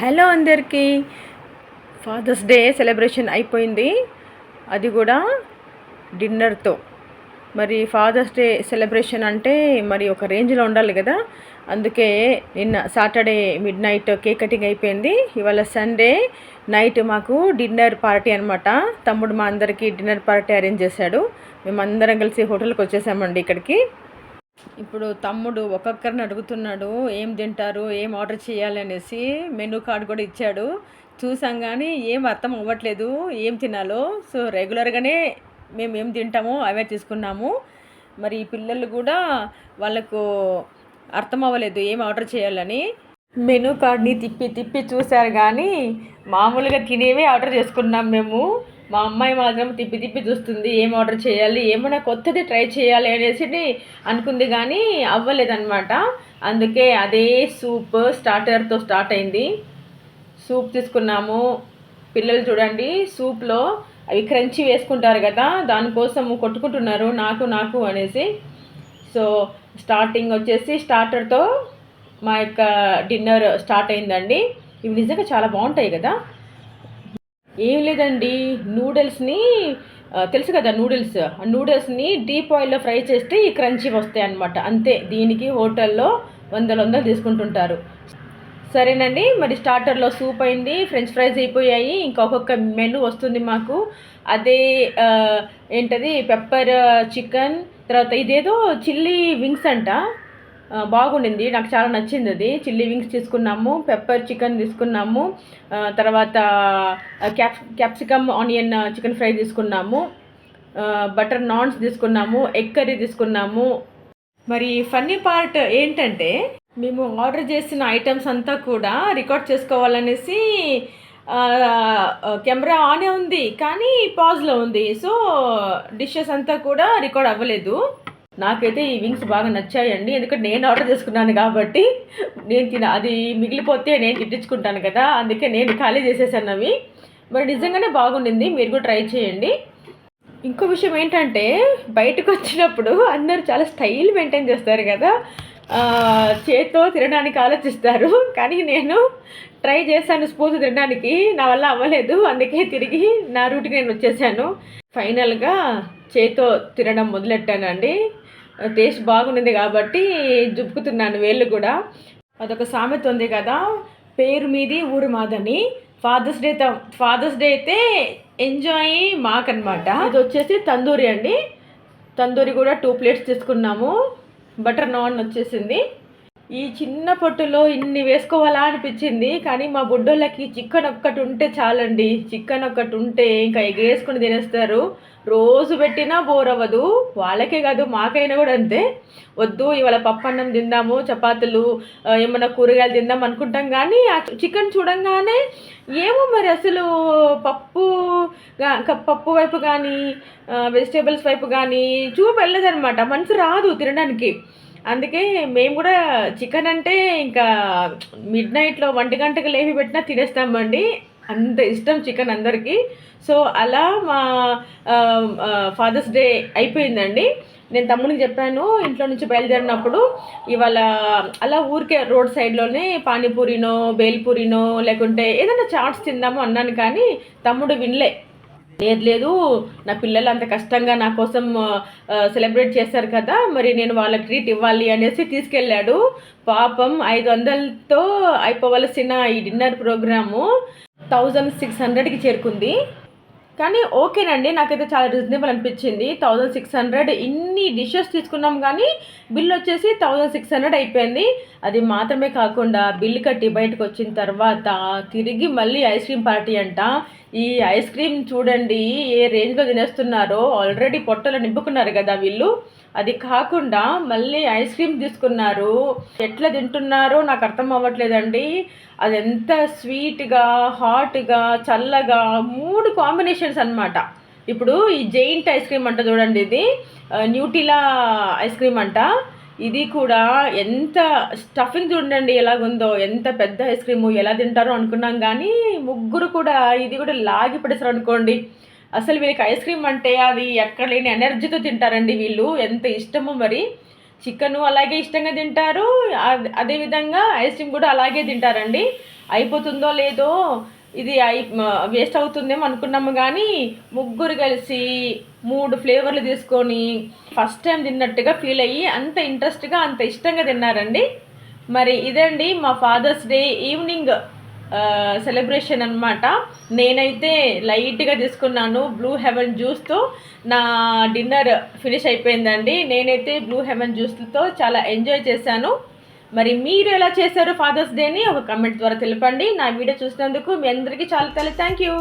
Hello అందరికీ. Fathers day celebration అయిపోయింది. అది కూడా డిన్నర్తో మరి ఫాదర్స్ డే సెలబ్రేషన్ అంటే మరి ఒక రేంజ్లో ఉండాలి కదా. అందుకే నిన్న Saturday midnight cake cutting అయిపోయింది. ఇవాళ సండే నైట్ మాకు డిన్నర్ పార్టీ అనమాట తమ్ముడు మా అందరికీ డిన్నర్ పార్టీ అరేంజ్ చేశాడు. మేమందరం కలిసి హోటల్కి వచ్చేసామండి ఇక్కడికి. ఇప్పుడు తమ్ముడు ఒక్కొక్కరిని అడుగుతున్నాడు ఏం తింటారు? ఏం ఆర్డర్ చేయాలి? అనేసి మెనూ కార్డ్ కూడా ఇచ్చాడు. చూసాం కానీ ఏం అర్థం అవ్వట్లేదు. ఏం తినాలో? సో రెగ్యులర్గానే మేము ఏం తింటామో అవే తీసుకున్నాము. మరి ఈ పిల్లలు కూడా వాళ్ళకు అర్థం అవ్వలేదు ఏం ఆర్డర్ చేయాలని. మెనూ కార్డ్ని తిప్పి తిప్పి చూశారు కానీ మామూలుగా తినేవే ఆర్డర్ చేసుకున్నాం మేము. మా అమ్మాయి మాత్రం తిప్పి తిప్పి చూస్తుంది ఏం ఆర్డర్ చేయాలి ఏమైనా కొత్తది ట్రై చేయాలి అనేసి అనుకుంది కానీ అవ్వలేదన్నమాట. అందుకే అదే సూప్ స్టార్టర్తో స్టార్ట్ అయింది. సూప్ తీసుకున్నాము. పిల్లలు చూడండి సూప్లో అవి క్రంచి వేసుకుంటారు కదా దానికోసం కొట్టుకుంటున్నారు నాకు నాకు అనేసి. సో స్టార్టింగ్ వచ్చేసి స్టార్టర్తో మా యొక్క డిన్నర్ స్టార్ట్ అయిందండి. ఇవి నిజంగా చాలా బాగుంటాయి కదా. ఏం లేదండి నూడిల్స్ని తెలుసు కదా నూడిల్స్? ఆ నూడిల్స్ని డీప్ ఆయిల్లో ఫ్రై చేస్తే ఈ క్రంచీ వస్తాయి అన్నమాట. అంతే దీనికి హోటల్లో వందల వందలు తీసుకుంటుంటారు. సరేనండి మరి స్టార్టర్లో సూప్ అయింది ఫ్రెంచ్ ఫ్రైస్ అయిపోయాయి ఇంకొక మెనూ వస్తుంది మాకు. అదే ఏంటది పెప్పర్ చికెన్ తర్వాత ఇదేదో చిల్లీ వింగ్స్ అంట. బాగుండింది. నాకు చాలా నచ్చింది అది. చిల్లీ వింగ్స్ తీసుకున్నాము పెప్పర్ చికెన్ తీసుకున్నాము తర్వాత cap capsicum onion chicken fry తీసుకున్నాము బటర్ నాన్స్ తీసుకున్నాము ఎగ్ కర్రీ తీసుకున్నాము. మరి ఫన్నీ పార్ట్ ఏంటంటే మేము ఆర్డర్ చేసిన ఐటమ్స్ అంతా కూడా రికార్డ్ చేసుకోవాలనేసి కెమెరా ఆనే ఉంది కానీ పాజ్లో ఉంది. సో డిషెస్ అంతా కూడా రికార్డ్ అవ్వలేదు. నాకైతే ఈ వింగ్స్ బాగా నచ్చాయండి. ఎందుకంటే నేను ఆర్డర్ చేసుకున్నాను కాబట్టి నేను తిన అది మిగిలిపోతే నేను తిట్టించుకుంటాను కదా. అందుకే నేను ఖాళీ చేసేసాను అవి. మరి నిజంగానే బాగుండింది. మీరు కూడా ట్రై చేయండి. ఇంకో విషయం ఏంటంటే బయటకు వచ్చినప్పుడు అందరూ చాలా స్టైల్ మెయింటైన్ చేస్తారు కదా. చేత్తో తినడానికి ఆలోచిస్తారు. కానీ నేను ట్రై చేశాను స్పూన్ తినడానికి. నా వల్ల అవ్వలేదు. అందుకే తిరిగి నా రూట్కి నేను వచ్చేసాను. ఫైనల్గా చేత్తో తినడం మొదలెట్టానండి. టేస్ట్ బాగుండింది కాబట్టి జుప్పుకుతున్నాను వేళ్ళు కూడా. అదొక సామెత ఉంది కదా పేరు మీది ఊరు మాదని. ఫాదర్స్ డే ఫాదర్స్ డే అయితే ఎంజాయ్ మాక్ అనమాట ఇది వచ్చేసి తందూరి అండి. తందూరి కూడా టూ ప్లేట్స్ తీసుకున్నాము. బటర్ నాన్ వచ్చేసింది. ఈ చిన్న పొట్టులో ఇన్ని వేసుకోవాలా అనిపించింది కానీ మా బుడ్డోళ్ళకి చికెన్ ఒక్కటి ఉంటే చాలండి. చికెన్ ఒక్కటి ఉంటే ఇంకా ఎగేసుకుని తినేస్తారు. రోజు పెట్టినా బోర్ అవ్వదు. వాళ్ళకే కాదు మాకైనా కూడా అంతే. వద్దు ఇవాళ పప్పన్నం తిందాము చపాతీలు ఏమైనా ఏమన్నా కూరగాయలు తిందాం అనుకుంటాం కానీ ఆ చికెన్ చూడంగానే ఏమో మరి అసలు పప్పు పప్పు వైపు కానీ వెజిటేబుల్స్ వైపు కానీ చూపు వెళ్ళదనమాట. మనసు రాదు తినడానికి. అందుకే మేము కూడా చికెన్ అంటే ఇంకా మిడ్ నైట్లో ఒంటి గంటకు లేవి పెట్టినా తినేస్తామండి. అంత ఇష్టం చికెన్ అందరికీ. సో అలా మా ఫాదర్స్ డే అయిపోయిందండి. నేను తమ్ముడికి చెప్పాను ఇంట్లో నుంచి బయలుదేరినప్పుడు ఇవాళ అలా ఊరికే రోడ్ సైడ్లోనే పానీపూరినో బేల్పూరినో లేకుంటే ఏదైనా చాట్స్ తిందాము అన్నాను కానీ తమ్ముడు వినలే. లేదు లేదు నా పిల్లలు అంత కష్టంగా నా కోసం సెలబ్రేట్ చేశారు కదా మరి నేను వాళ్ళకి ట్రీట్ ఇవ్వాలి అనేసి తీసుకెళ్ళాడు. పాపం ఐదు వందలతో అయిపోవలసిన ఈ డిన్నర్ ప్రోగ్రాము థౌజండ్ సిక్స్ హండ్రెడ్కి చేరుకుంది. కానీ ఓకేనండి నాకైతే చాలా రీజనబుల్ అనిపించింది. థౌజండ్ సిక్స్ హండ్రెడ్ ఇన్ని డిషెస్ తీసుకున్నాం కానీ బిల్ వచ్చేసి థౌజండ్ సిక్స్ హండ్రెడ్ అయిపోయింది. అది మాత్రమే కాకుండా బిల్ కట్టి బయటకు వచ్చిన తర్వాత తిరిగి మళ్ళీ ఐస్ క్రీమ్ పార్టీ అంట. ఈ ఐస్ క్రీమ్ చూడండి ఏ రేంజ్లో తినేస్తున్నారో. ఆల్రెడీ పొట్టలు నింపుకున్నారు కదా వీళ్ళు. అది కాకుండా మళ్ళీ ఐస్ క్రీమ్ తీసుకున్నారు. ఎట్లా తింటున్నారో నాకు అర్థం అవ్వట్లేదండి. అది ఎంత స్వీట్గా హాట్గా చల్లగా మూడు కాంబినేషన్స్ అన్నమాట. ఇప్పుడు ఈ జెయింట్ ఐస్ క్రీమ్ అంట చూడండి ఇది. న్యూటిలా ఐస్ క్రీమ్ అంట. ఇది కూడా ఎంత స్టఫింగ్ చూడండి ఎలాగుందో ఎంత పెద్ద ఐస్ క్రీమ్ ఎలా తింటారో అనుకున్నాం కానీ ముగ్గురు కూడా ఇది కూడా లాగి పడేసారు అనుకోండి. అసలు వీళ్ళకి ఐస్ క్రీమ్ అంటే అది ఎక్కడ లేని ఎనర్జీతో తింటారండి వీళ్ళు. ఎంత ఇష్టమో మరి. చికెన్ అలాగే ఇష్టంగా తింటారు. అదే- అదేవిధంగా ఐస్ క్రీమ్ కూడా అలాగే తింటారండి. అయిపోతుందో లేదో ఇది అయి వేస్ట్ అవుతుందేమో అనుకున్నాము కానీ ముగ్గురు కలిసి మూడు ఫ్లేవర్లు తీసుకొని ఫస్ట్ టైం తిన్నట్టుగా ఫీల్ అయ్యి అంత ఇంట్రెస్ట్గా అంత ఇష్టంగా తిన్నారండి. మరి ఇదండి మా ఫాదర్స్ డే ఈవినింగ్ సెలబ్రేషన్ అన్నమాట. నేనైతే లైట్గా తీసుకున్నాను బ్లూ హెవెన్ జ్యూస్తో. నా డిన్నర్ ఫినిష్ అయిపోయిందండి. నేనైతే బ్లూ హెవెన్ జ్యూస్తో చాలా ఎంజాయ్ చేశాను. మరి మీరు ఎలా చేశారు ఫాదర్స్ డేని ఒక కమెంట్ ద్వారా తెలపండి. నా వీడియో చూసినందుకు మీ అందరికీ చాలా చాలా థ్యాంక్ యూ